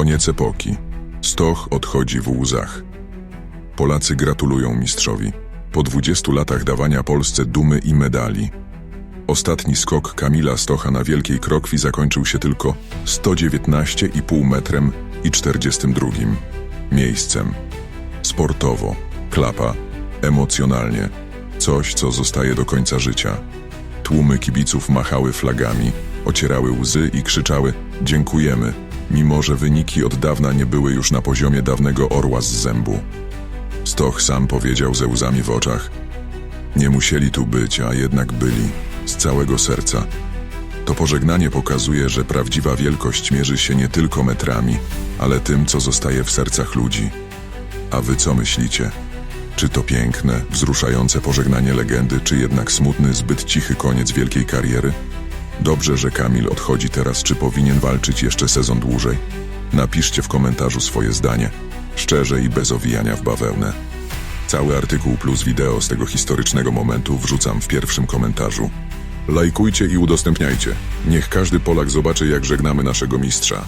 Koniec epoki. Stoch odchodzi w łzach. Polacy gratulują mistrzowi. Po 20 latach dawania Polsce dumy i medali. Ostatni skok Kamila Stocha na Wielkiej Krokwi zakończył się tylko 119,5 metrem i 42 miejscem. Sportowo, klapa, emocjonalnie, coś, co zostaje do końca życia. Tłumy kibiców machały flagami, ocierały łzy i krzyczały: Dziękujemy, mimo że wyniki od dawna nie były już na poziomie dawnego orła z zębu. Stoch sam powiedział ze łzami w oczach: Nie musieli tu być, a jednak byli, z całego serca. To pożegnanie pokazuje, że prawdziwa wielkość mierzy się nie tylko metrami, ale tym, co zostaje w sercach ludzi. A wy co myślicie? Czy to piękne, wzruszające pożegnanie legendy, czy jednak smutny, zbyt cichy koniec wielkiej kariery? Dobrze, że Kamil odchodzi teraz, czy powinien walczyć jeszcze sezon dłużej? Napiszcie w komentarzu swoje zdanie, szczerze i bez owijania w bawełnę. Cały artykuł plus wideo z tego historycznego momentu wrzucam w pierwszym komentarzu. Lajkujcie i udostępniajcie. Niech każdy Polak zobaczy, jak żegnamy naszego mistrza.